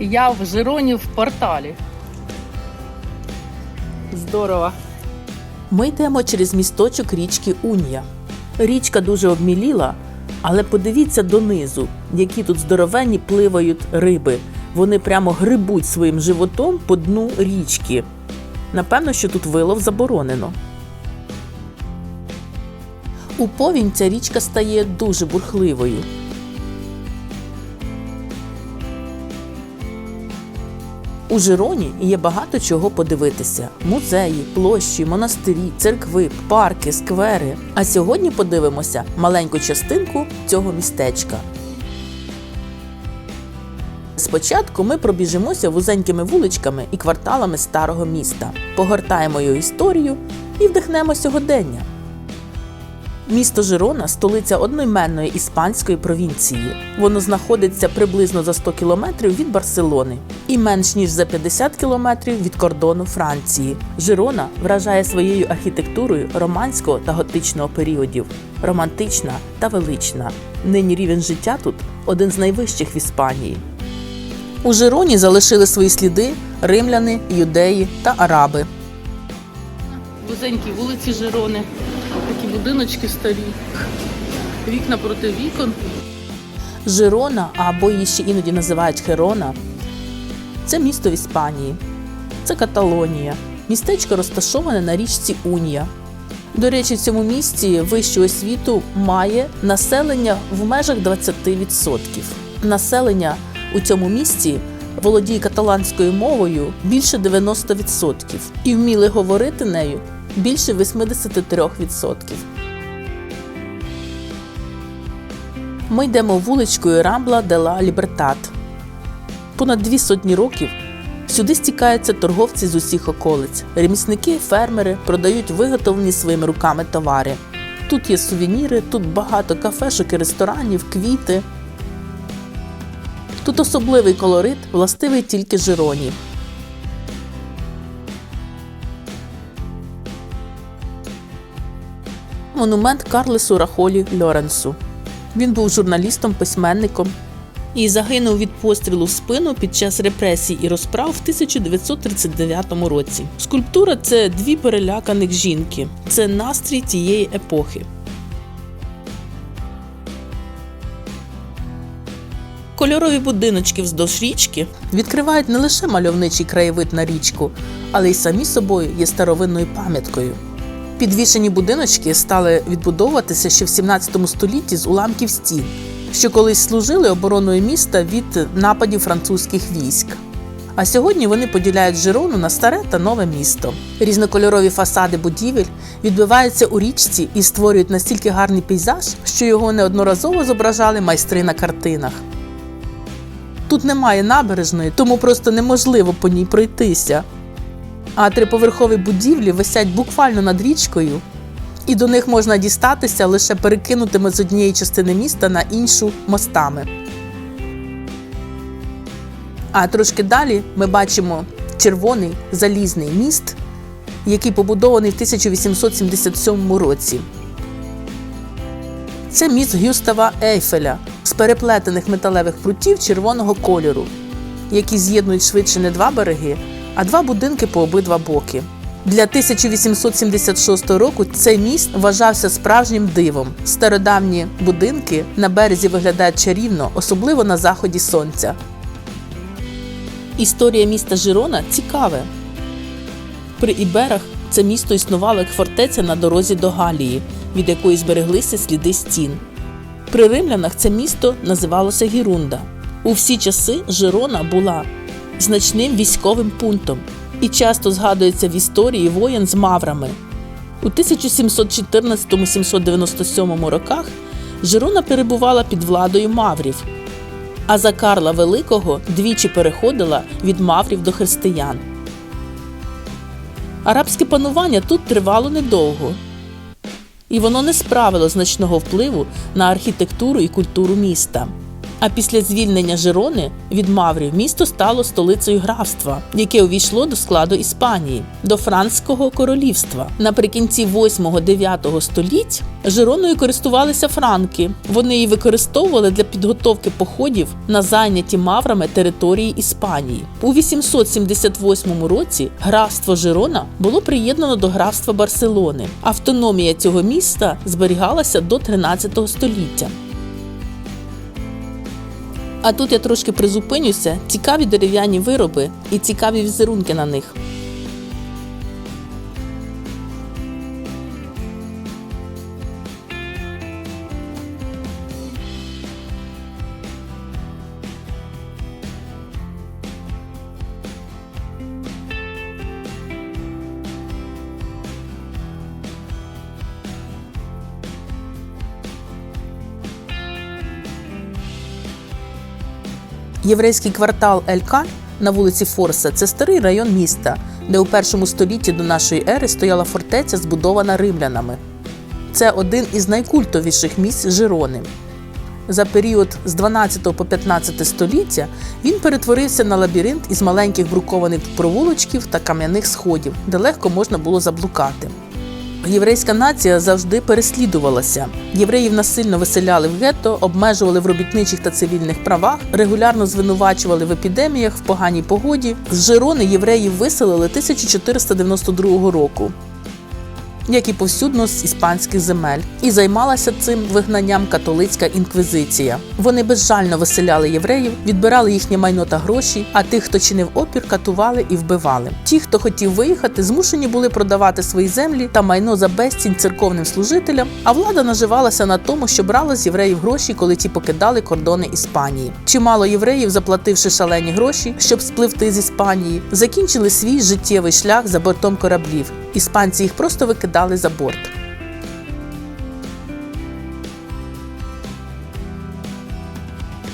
Я в Жироні в порталі. Здорово. Ми йдемо через місточок річки Унія. Річка дуже обміліла, але подивіться донизу, які тут здоровенні пливають риби. Вони прямо грибуть своїм животом по дну річки. Напевно, що тут вилов заборонено. У повінь ця річка стає дуже бурхливою. У Жироні є багато чого подивитися: музеї, площі, монастирі, церкви, парки, сквери. А сьогодні подивимося маленьку частинку цього містечка. Спочатку ми пробіжимося вузенькими вуличками і кварталами старого міста, погортаємо його історію і вдихнемо сьогодення. Місто Жирона столиця одноіменної іспанської провінції. Воно знаходиться приблизно за 100 кілометрів від Барселони і менш ніж за 50 кілометрів від кордону Франції. Жирона вражає своєю архітектурою романського та готичного періодів, романтична та велична. Нині рівень життя тут один з найвищих в Іспанії. У Жироні залишили свої сліди римляни, юдеї та араби. Вузенькі вулиці Жирони, такі будиночки старі, вікна проти вікон. Жирона, або її ще іноді називають Херона, це місто в Іспанії. Це Каталонія. Містечко розташоване на річці Унія. До речі, в цьому місті вищу освіту має населення в межах 20%. Населення у цьому місті володіє каталанською мовою більше 90% і вміли говорити нею більше 83%. Ми йдемо вуличкою Рамбла де ла Лібертат. Понад дві сотні років сюди стікаються торговці з усіх околиць. Ремісники, фермери продають виготовлені своїми руками товари. Тут є сувеніри, тут багато кафешок і ресторанів, квіти. Тут особливий колорит, властивий тільки Жироні. Монумент Карлесу Рахолі Лоренсу. Він був журналістом, письменником і загинув від пострілу в спину під час репресій і розправ в 1939 році. Скульптура це дві переляканих жінки. Це настрій тієї епохи. Кольорові будиночки вздовж річки відкривають не лише мальовничий краєвид на річку, але й самі собою є старовинною пам'яткою. Підвішені будиночки стали відбудовуватися ще в 17 столітті з уламків стін, що колись служили обороною міста від нападів французьких військ. А сьогодні вони поділяють Жирону на старе та нове місто. Різнокольорові фасади будівель відбиваються у річці і створюють настільки гарний пейзаж, що його неодноразово зображали майстри на картинах. Тут немає набережної, тому просто неможливо по ній пройтися. А триповерхові будівлі висять буквально над річкою, і до них можна дістатися лише перекинутими з однієї частини міста на іншу мостами. А трошки далі ми бачимо червоний залізний міст, який побудований в 1877 році. Це міст Гюстава Ейфеля з переплетених металевих прутів червоного кольору, які з'єднують швидше не два береги, а два будинки по обидва боки. Для 1876 року цей міст вважався справжнім дивом. Стародавні будинки на березі виглядають чарівно, особливо на заході сонця. Історія міста Жирона цікаве. При Іберах це місто існувало як фортеця на дорозі до Галії, від якої збереглися сліди стін. При римлянах це місто називалося Гірунда. У всі часи Жирона була значним військовим пунктом і часто згадується в історії воєн з маврами. У 1714-797 роках Жирона перебувала під владою маврів, а за Карла Великого двічі переходила від маврів до християн. Арабське панування тут тривало недовго, і воно не справило значного впливу на архітектуру і культуру міста. А після звільнення Жирони від Маврів місто стало столицею графства, яке увійшло до складу Іспанії, до Франського королівства. Наприкінці 8-9 століть Жироною користувалися франки. Вони її використовували для підготовки походів на зайняті маврами території Іспанії. У 878 році графство Жирона було приєднано до графства Барселони. Автономія цього міста зберігалася до 13 століття. А тут я трошки призупинюся. Цікаві дерев'яні вироби і цікаві візерунки на них. Єврейський квартал Ель-Каль на вулиці Форса це старий район міста, де у першому столітті до нашої ери стояла фортеця, збудована римлянами. Це один із найкультовіших місць Жирони. За період з 12 по 15 століття він перетворився на лабіринт із маленьких брукованих провулочків та кам'яних сходів, де легко можна було заблукати. Єврейська нація завжди переслідувалася. Євреїв насильно виселяли в гетто, обмежували в робітничих та цивільних правах, регулярно звинувачували в епідеміях, в поганій погоді. З Жирони євреїв виселили 1492 року. Як і повсюдно з іспанських земель, і займалася цим вигнанням католицька інквізиція. Вони безжально виселяли євреїв, відбирали їхнє майно та гроші. А тих, хто чинив опір, катували і вбивали. Ті, хто хотів виїхати, змушені були продавати свої землі та майно за безцінь церковним служителям. А влада наживалася на тому, що брала з євреїв гроші, коли ті покидали кордони Іспанії. Чимало євреїв, заплативши шалені гроші, щоб спливти з Іспанії, закінчили свій життєвий шлях за бортом кораблів. Іспанці їх просто викидали за борт.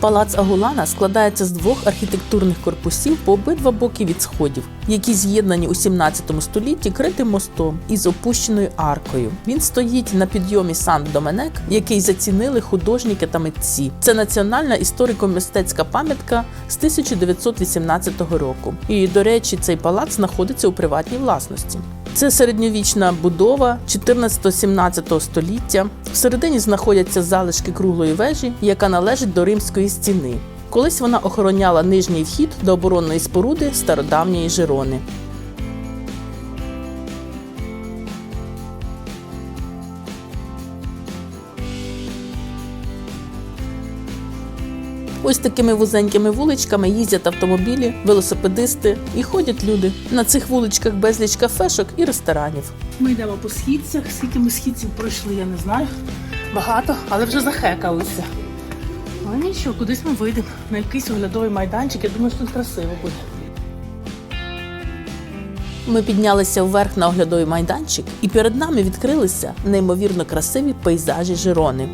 Палац Агулана складається з двох архітектурних корпусів по обидва боки від сходів, які з'єднані у 17 столітті критим мостом із опущеною аркою. Він стоїть на підйомі Сан Доменек, який зацінили художники та митці. Це національна історико-мистецька пам'ятка з 1918 року. І, до речі, цей палац знаходиться у приватній власності. Це середньовічна будова 14-17 століття. Всередині знаходяться залишки круглої вежі, яка належить до римської стіни. Колись вона охороняла нижній вхід до оборонної споруди стародавньої Жирони. Ось такими вузенькими вуличками їздять автомобілі, велосипедисти і ходять люди. На цих вуличках безліч кафешок і ресторанів. Ми йдемо по східцях. Скільки ми східців пройшли, я не знаю. Багато, але вже захекалися. Але нічого, кудись ми вийдемо на якийсь оглядовий майданчик. Я думаю, що тут красиво буде. Ми піднялися вверх на оглядовий майданчик, і перед нами відкрилися неймовірно красиві пейзажі Жирони.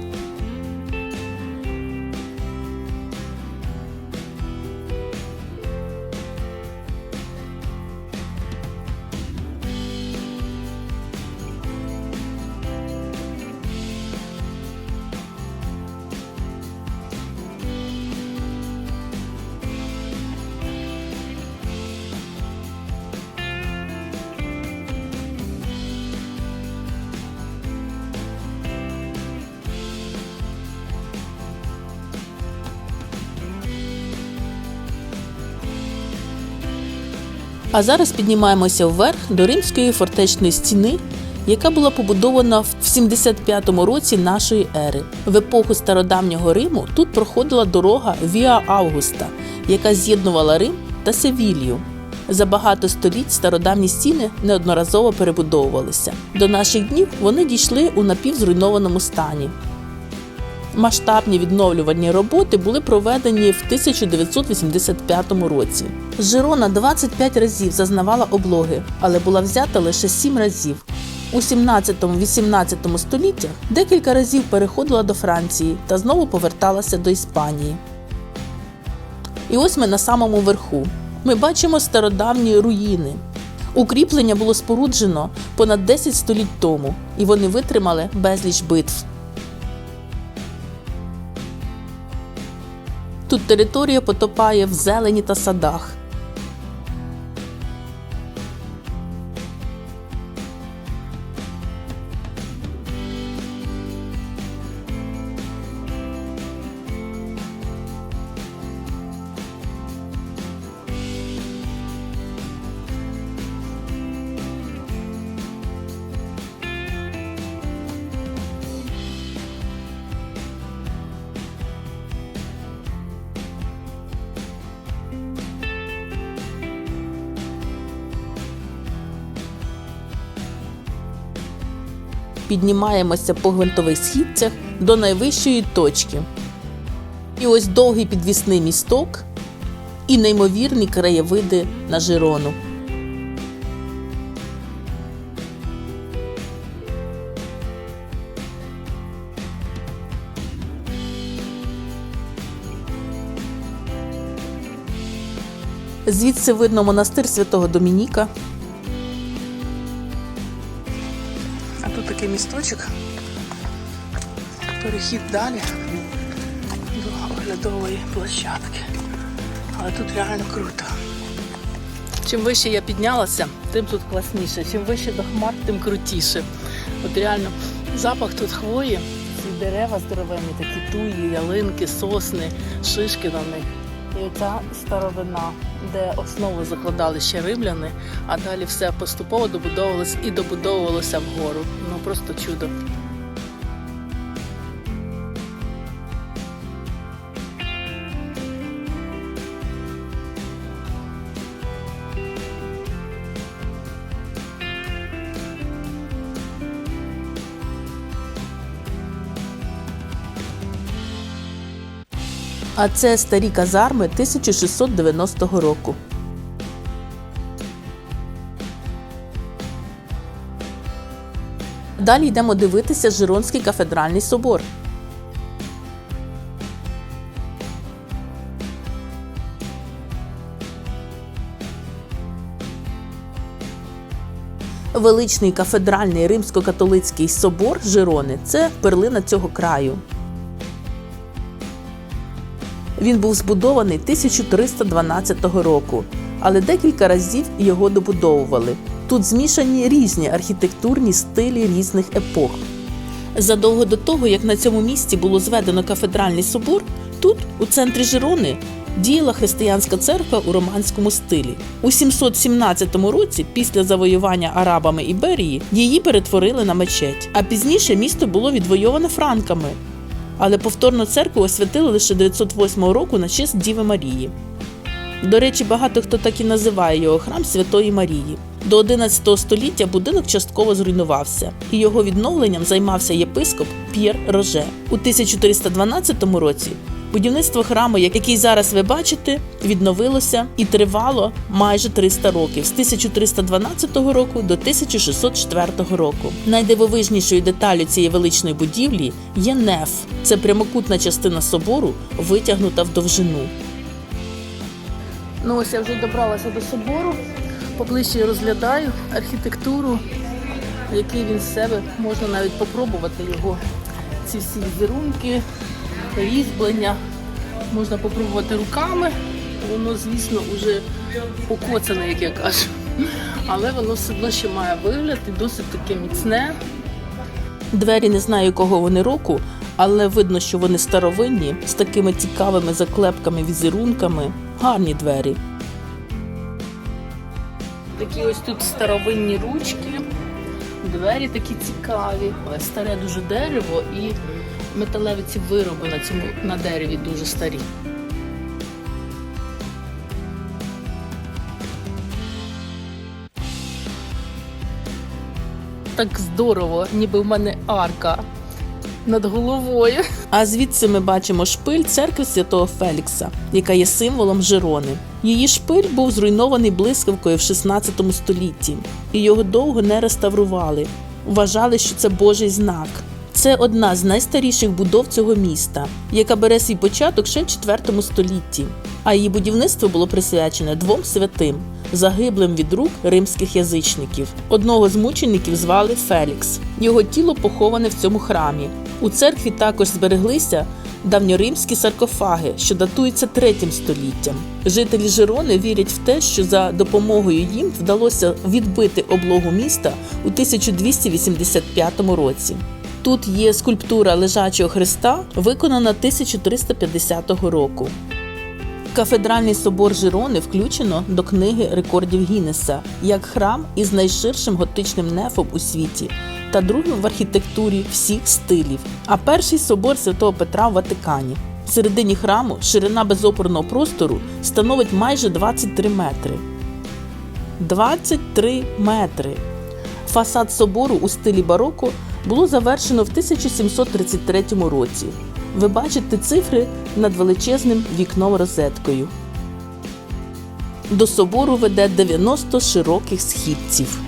А зараз піднімаємося вверх до римської фортечної стіни, яка була побудована в 75-му році нашої ери. В епоху стародавнього Риму тут проходила дорога Віа Августа, яка з'єднувала Рим та Севілью. За багато століть стародавні стіни неодноразово перебудовувалися. До наших днів вони дійшли у напівзруйнованому стані. Масштабні відновлювальні роботи були проведені в 1985 році. Жирона 25 разів зазнавала облоги, але була взята лише 7 разів. У 17-18 століттях декілька разів переходила до Франції та знову поверталася до Іспанії. І ось ми на самому верху. Ми бачимо стародавні руїни. Укріплення було споруджено понад 10 століть тому, і вони витримали безліч битв. Тут територія потопає в зелені та садах. Піднімаємося по гвинтових східцях до найвищої точки. І ось довгий підвісний місток і неймовірні краєвиди на Жирону. Звідси видно монастир святого Домініка. Такий місточок. Перехід далі до оглядової площадки. Але тут реально круто. Чим вище я піднялася, тим тут класніше. Чим вище до хмар, тим крутіше. От реально запах тут хвої, ці дерева здоровенні, такі туї, ялинки, сосни, шишки на них. І оця старовина, де основу закладали ще римляни, а далі все поступово добудовувалось і добудовувалося вгору. Просто чудо. А це старі казарми 1690 року. Далі йдемо дивитися Жиронський кафедральний собор. Величний кафедральний римсько-католицький собор Жирони це перлина цього краю. Він був збудований 1312 року, але декілька разів його добудовували. Тут змішані різні архітектурні стилі різних епох. Задовго до того, як на цьому місці було зведено кафедральний собор, тут, у центрі Жирони, діяла християнська церква у романському стилі. У 717 році, після завоювання арабами Іберії, її перетворили на мечеть. А пізніше місто було відвойоване франками. Але повторно церкву освятили лише 908 року на честь Діви Марії. До речі, багато хто так і називає його храм Святої Марії. До 11 століття будинок частково зруйнувався, і його відновленням займався єпископ П'єр Роже. У 1312 році будівництво храму, який зараз ви бачите, відновилося і тривало майже 300 років з 1312 року до 1604 року. Найдивовижнішою деталю цієї величної будівлі є неф. Це прямокутна частина собору, витягнута в довжину. Ну ось я вже добралася до собору. Поближче розглядаю архітектуру, який він з себе можна навіть попробувати його. Ці всі візерунки, різьблення. Можна попробувати руками. Воно, звісно, вже покоцане, як я кажу. Але воно все одно ще має вигляд і досить таке міцне. Двері не знаю, якого вони року, але видно, що вони старовинні, з такими цікавими заклепками, візерунками. Гарні двері. Такі ось тут старовинні ручки, двері такі цікаві, старе дуже дерево і металеві ці вироби на цьому на дереві дуже старі. Так здорово, ніби в мене арка над головою. А звідси ми бачимо шпиль церкви святого Фелікса, яка є символом Жирони. Її шпиль був зруйнований блискавкою в 16 столітті, і його довго не реставрували. Вважали, що це Божий знак. Це одна з найстаріших будов цього міста, яка бере свій початок ще в 4 столітті. А її будівництво було присвячене двом святим, загиблим від рук римських язичників. Одного з мучеників звали Фелікс. Його тіло поховане в цьому храмі. У церкві також збереглися давньоримські саркофаги, що датуються третім століттям. Жителі Жирони вірять в те, що за допомогою їм вдалося відбити облогу міста у 1285 році. Тут є скульптура лежачого Христа, виконана 1350 року. Кафедральний собор Жирони включено до книги рекордів Гіннеса як храм із найширшим готичним нефом у світі та другим в архітектурі всіх стилів. А перший собор Святого Петра в Ватикані. В середині храму ширина безопорного простору становить майже 23 метри. 23 метри. Фасад собору у стилі бароко було завершено в 1733 році. Ви бачите цифри над величезним вікном розеткою. До собору веде 90 широких східців.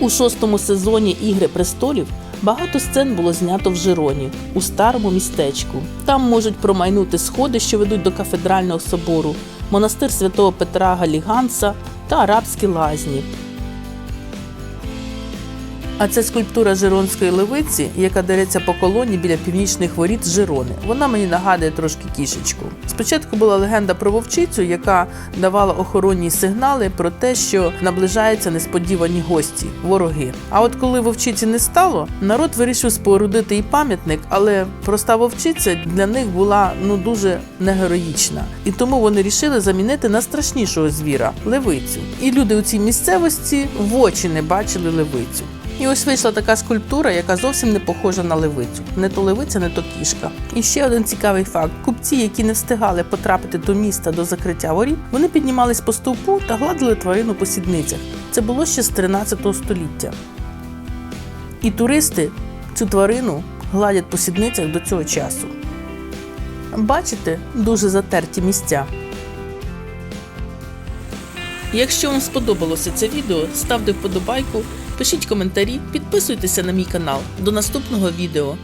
У шостому сезоні Ігри престолів багато сцен було знято в Жироні, у старому містечку. Там можуть промайнути сходи, що ведуть до кафедрального собору, монастир святого Петра Галіганса та арабські лазні. А це скульптура Жиронської левиці, яка дереться по колоні біля північних воріт Жирони. Вона мені нагадує трошки кішечку. Спочатку була легенда про вовчицю, яка давала охоронні сигнали про те, що наближаються несподівані гості, вороги. А от коли вовчиці не стало, народ вирішив спорудити їй пам'ятник, але проста вовчиця для них була ну дуже негероїчна. І тому вони рішили замінити на страшнішого звіра левицю. І люди у цій місцевості в очі не бачили левицю. І ось вийшла така скульптура, яка зовсім не похожа на левицю. Не то левиця, не то кішка. І ще один цікавий факт: купці, які не встигали потрапити до міста до закриття воріт, вони піднімались по стовпу та гладили тварину по сідницях. Це було ще з 13 століття. І туристи цю тварину гладять по сідницях до цього часу. Бачите, дуже затерті місця. Якщо вам сподобалося це відео, ставте вподобайку, пишіть коментарі, підписуйтеся на мій канал. До наступного відео.